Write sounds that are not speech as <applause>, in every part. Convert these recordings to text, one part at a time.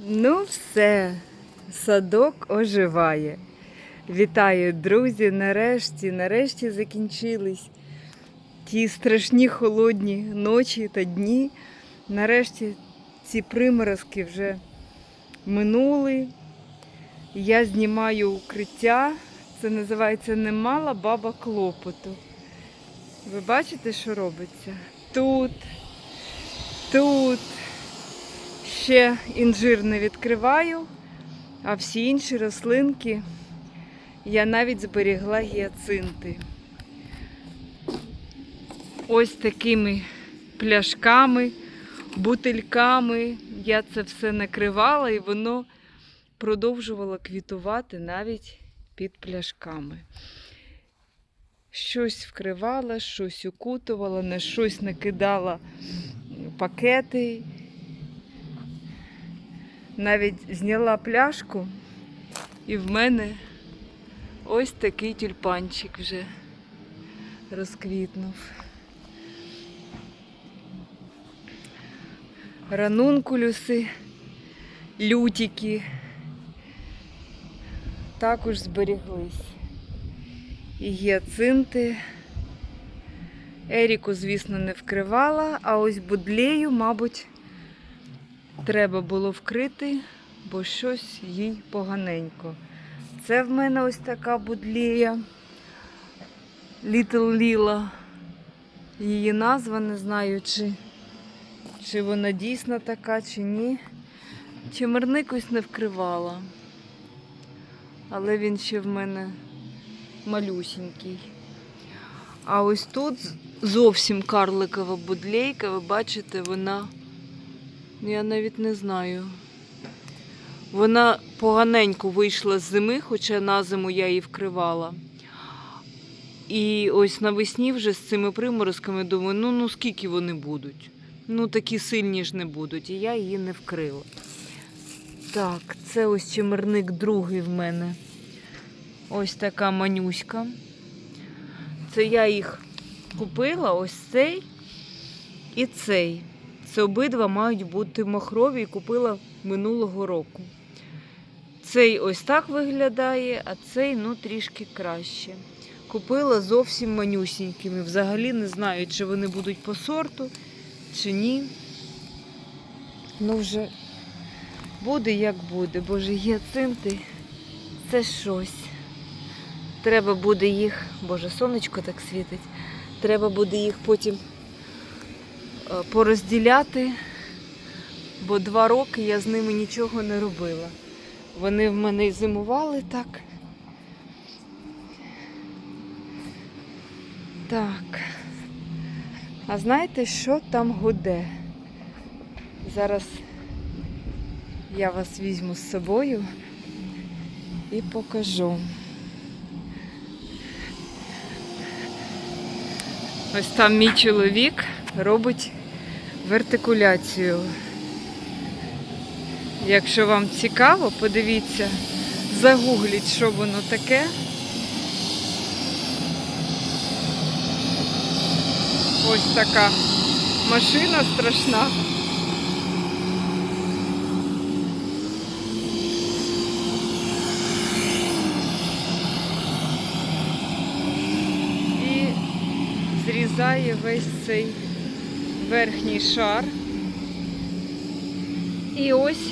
Ну, все, садок оживає. Вітаю, друзі! Нарешті, нарешті закінчились ті страшні холодні ночі та дні. Нарешті ці приморозки вже минули. Я знімаю укриття. Це називається Немала баба клопоту. Ви бачите, що робиться? Тут, тут. Ще інжир не відкриваю, а всі інші рослинки я навіть зберігла гіацинти. Ось такими пляшками, бутильками я це все накривала і воно продовжувало квітувати навіть під пляшками. Щось вкривала, щось укутувала, на щось накидала пакети. Навіть зняла пляшку, і в мене ось такий тюльпанчик вже розквітнув. Ранункулюси, лютики також зберіглись. І гіацинти. Еріку, звісно, не вкривала, а ось будлею, мабуть, треба було вкрити, бо щось їй поганенько. Це в мене ось така будлія. Little Lila. Її назва не знаю, чи, чи вона дійсно така, чи ні. Чимерник ось не вкривала. Але він ще в мене малюсінький. А ось тут зовсім карликова будлейка, ви бачите, вона. Я навіть не знаю. Вона поганенько вийшла з зими, хоча на зиму я її вкривала. І ось навесні вже з цими приморозками думаю, ну, ну скільки вони будуть? Ну, такі сильні ж не будуть. І я її не вкрила. Так, це ось чимерник другий в мене. Ось така манюська. Це я їх купила, ось цей і цей. Це обидва мають бути махрові і купила минулого року. Цей ось так виглядає, а цей ну трішки краще. Купила зовсім манюсінькими. Взагалі не знаю, чи вони будуть по сорту, чи ні. Ну вже буде як буде. Боже, гіацинти це щось. Треба буде їх, боже, сонечко так світить. Треба буде їх потім порозділяти, бо два роки я з ними нічого не робила. Вони в мене зимували так. Так. А знаєте, що там гуде? Зараз я вас візьму з собою і покажу. Ось там мій чоловік робить вертикуляцію. Якщо вам цікаво, подивіться, загугліть, що воно таке. Ось така машина страшна. І зрізає весь цей верхній шар. І ось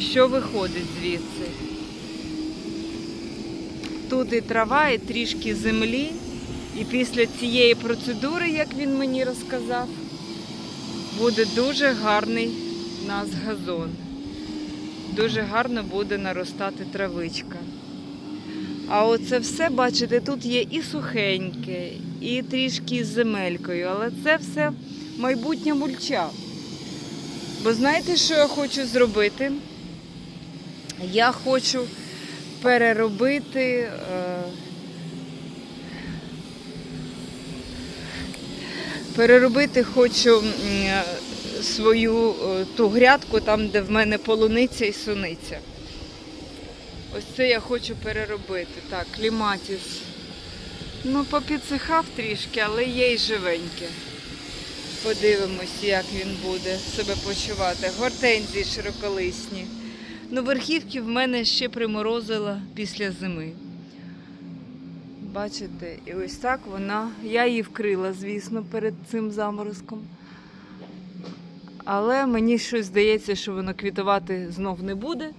що виходить звідси. Тут і трава, і трішки землі. І після цієї процедури, як він мені розказав, буде дуже гарний у нас газон. Дуже гарно буде наростати травичка. А оце все, бачите, тут є і сухеньке, і трішки з земелькою, але це все майбутня мульча. Бо знаєте, що я хочу зробити? Я хочу переробити. Е, переробити хочу е, свою е, ту грядку, там, де в мене полуниця і суниця. Ось це я хочу переробити. Так, кліматіс. Ну, попідсихав трішки, але є й живеньке. Подивимось, як він буде себе почувати. Гортензії широколисні. Ну, верхівки в мене ще приморозила після зими. Бачите, і ось так вона. Я її вкрила, звісно, перед цим заморозком. Але мені щось здається, що воно квітувати знов не буде.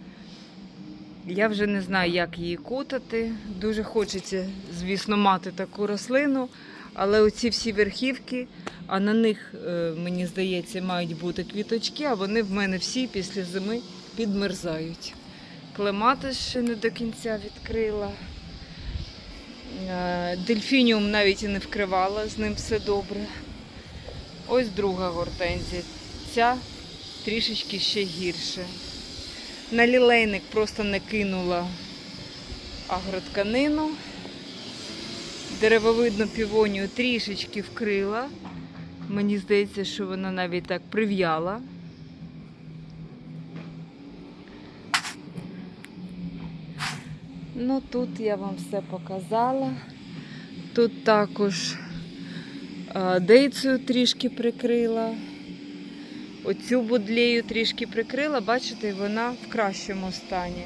Я вже не знаю, як її кутати. Дуже хочеться, звісно, мати таку рослину. Але оці всі верхівки, а на них, е, мені здається, мають бути квіточки, а вони в мене всі після зими підмерзають. Клематис ще не до кінця відкрила. Е, Дельфініум навіть і не вкривала, з ним все добре. Ось друга гортензія. Ця трішечки ще гірше. На лілейник просто не кинула агротканину. Деревовидну півонію трішечки вкрила. Мені здається, що вона навіть так прив'яла. Ну, тут я вам все показала. Тут також дейцею трішки прикрила. Оцю будлею трішки прикрила, бачите, вона в кращому стані.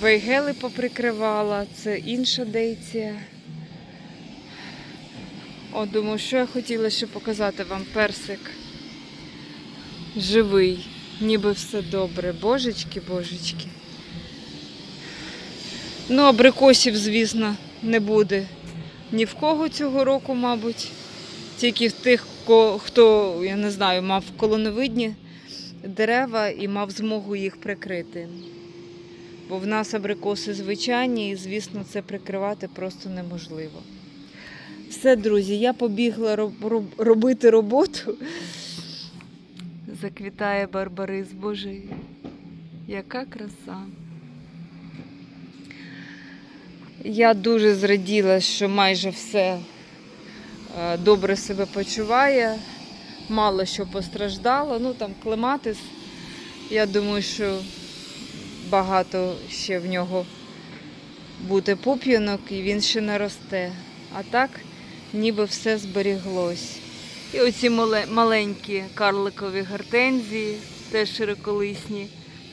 Вейгели поприкривала, це інша дейція. О, думаю, що я хотіла ще показати вам персик. Живий, ніби все добре. Божечки, божечки. Ну, абрикосів, звісно, не буде ні в кого цього року, мабуть. Тільки в тих, хто, я не знаю, мав колоновидні дерева і мав змогу їх прикрити. Бо в нас абрикоси звичайні, і, звісно, це прикривати просто неможливо. Все, друзі, я побігла роб- роб- робити роботу. Заквітає барбарис, боже, яка краса. Я дуже зраділа, що майже все е, добре себе почуває. Мало що постраждало. Ну там клематис. Я думаю, що багато ще в нього буде пуп'янок і він ще не росте. А так ніби все зберіглось. І оці маленькі карликові гортензії, теж широколисні.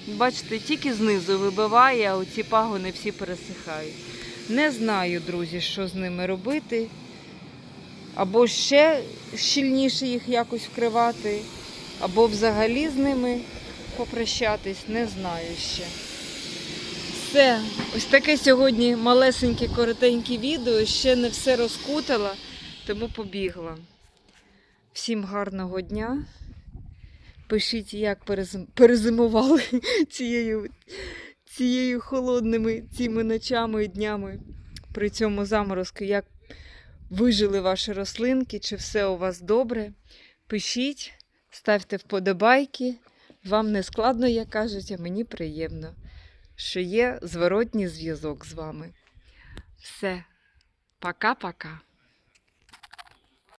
Бачите, тільки знизу вибиває, а оці пагони всі пересихають. Не знаю, друзі, що з ними робити. Або ще щільніше їх якось вкривати, або взагалі з ними попрощатись, не знаю ще. Все, ось таке сьогодні малесеньке, коротеньке відео. Ще не все розкутала, тому побігла. Всім гарного дня. Пишіть, як перезимували <laughs> цією, цією холодними цими ночами і днями при цьому заморозку, як вижили ваші рослинки, чи все у вас добре. Пишіть, ставте вподобайки. Вам не складно, як кажуть, а мені приємно, що є зворотній зв'язок з вами. Все, пока-пока.